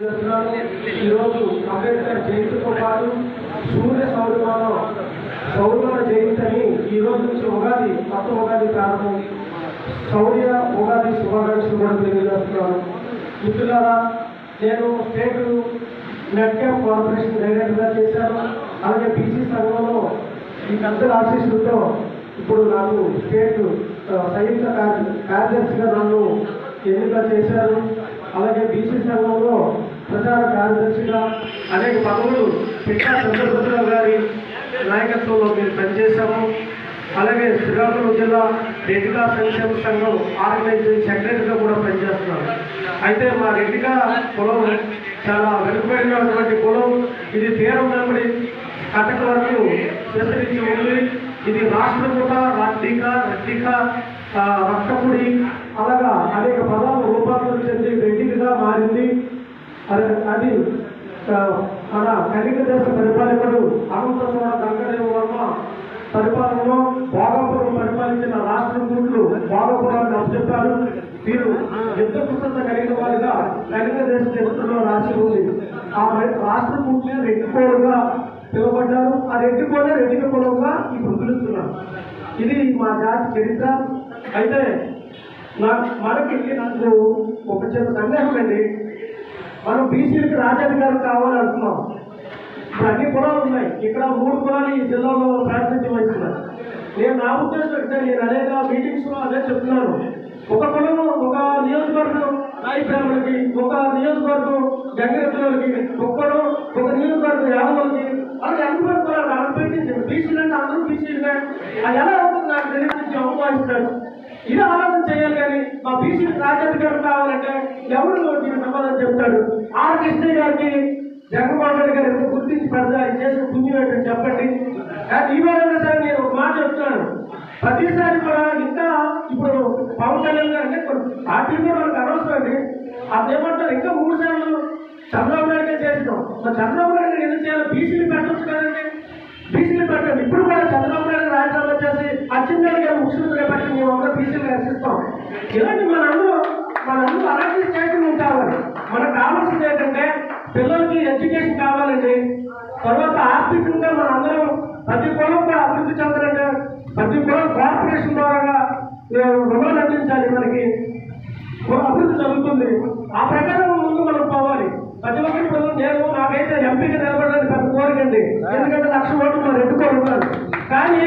ఈరోజు అంబేద్కర్ జయంతితో పాటు సూర్య సౌరమాన సౌరమాన జయంతి అని ఈరోజు నుంచి ఉగాది కొత్త ఉగాది ప్రారంభం. సౌర్య ఉగాది శుభాకాంక్షలు కూడా తెలియజేస్తున్నాను. మిత్రులారా నేను స్టేట్ నెట్ క్యాంప్ కార్పొరేషన్ డైరెక్టర్గా చేశాను. అలాగే బీసీ సంఘంలో ఈ పెద్దల ఆశీస్సులతో ఇప్పుడు నాకు స్టేట్ సైనిక సంయుక్త కార్యదర్శిగా నన్ను ఎన్నిక చేశారు. అలాగే బీసీ సంఘం కార్యదర్శిగా అనేక పదవులు పిట్టా చంద్రభద్రరావు గారి నాయకత్వంలో మేము పనిచేశాము. అలాగే శ్రీకాకుళం జిల్లా రెడ్డిగా సంక్షేమ సంఘం ఆర్గనైజేషన్ సెక్రటరీగా కూడా పనిచేస్తున్నాం అయితే మా రెడ్డిగా కులం చాలా వెనుకబడినటువంటి కులం. ఇది తీరం వెంబడి కటక వరకు విస్తరించి ఉంది. ఇది రాష్ట్రకూట రట్టిక రట్టిక రక్తపుడి అలాగా అనేక పదాలు రూపాంతరం చెంది రెడ్డిగా మారింది. అది అది మన కలిగ దేశ పరిపాలకుడు అనంతపుర గంగదేవ వర్మ పరిపాలనలో భోగాపురం పరిపాలించిన రాష్ట్ర కూట్లు భోగాపురాన్ని అప్పచెప్పారు. వీరు యుద్ధ పుస్తక కలిగిన వారిగా కలిగ దేశ చరిత్రలో రాసి ఉంది. ఆ రాష్ట్ర కూట్లే రెడ్డిపోలుగా పిలువబడ్డారు. ఆ రెడ్డిపోలే రెడ్డిక పొలంగా ఇప్పుడు పిలుస్తున్నారు. ఇది మా జాతి చరిత్ర. అయితే నా- మనకి నాకు ఒక చిన్న సందేహం అండి. మనం బీసీలకి రాజ్యాధికారం కావాలంటున్నాం ఇప్పుడు అన్ని పొలాలు ఉన్నాయి. ఇక్కడ మూడు పొలాలు ఈ జిల్లాలో ప్రాతినిధ్యం వహిస్తున్నారు నేను నా ఉద్దేశం అంటే నేను అనేక మీటింగ్స్లో అదే చెప్తున్నాను. ఒక కులం ఒక నియోజకవర్గం నాయి బ్రాహ్మణులకి ఒక నియోజకవర్గం గంగరెత్తులకి ఒక్కడు ఒక నియోజకవర్గం యాదవులకి అలాగే అన్ని కులాలు అనుభవించింది బీసీలు అంటే అందరూ బీసీలుగా. అది ఎలా అవుతుంది నాకు తెలియదు అవమానిస్తాడు ఇది ఆలోచన చేయాలి కానీ మా బీసీ రాజ్యాధికారం కావాలంటే ఎవరు చెప్తాడు. ఆర్ కృష్ణ గారికి జగన్మోహన్ రెడ్డి గారు గుర్తించి పెడతా ఆయన చేసిన పుణ్యం ఏంటని చెప్పండి. కానీ ఈ నేను ఒక మాట చెప్తున్నాను. ప్రతిసారి కూడా ఇంకా ఇప్పుడు పవన్ కళ్యాణ్ గారు అంటే పార్టీ కూడా మనకు అనవసరండి అండి. అది ఏమంటారు? ఇంకా మూడు సార్లు చంద్రబాబు నాయుడు గారు చేసినాం. మరి చంద్రబాబు నాయుడు గారు ఎందుకు చేయాలి? బీసీలు పెట్టచ్చు కదండి. బీసీలు పెట్టండి. ఇప్పుడు కూడా చంద్రబాబు నాయుడు రాజీనామా వచ్చేసి అచ్చెన్నాయుడు గారు ముఖ్యమంత్రి బట్టి మేము అందరూ బీసీలు రక్షిస్తాం ఇలాంటి మన అందరూ మన అందరూ అలాంటి స్టేట్మెంట్ కావాల్సింది ఏంటంటే పిల్లలకి ఎడ్యుకేషన్ కావాలండి. తర్వాత ఆర్థికంగా మన అందరం ప్రతి కులం కూడా అభివృద్ధి చెందాలంటే ప్రతి కులం కార్పొరేషన్ ద్వారా రుణాలు అందించాలి మనకి. అభివృద్ధి జరుగుతుంది. ఆ ప్రకారం ముందు మనం పోవాలి. ప్రతి ఒక్కరి ఇప్పుడు నేను నాకైతే ఎంపీగా నిలబడడానికి పెద్ద కోరికండి ఎందుకంటే లక్ష ఓట్లు మరి ఎట్టుకోవాలి కానీ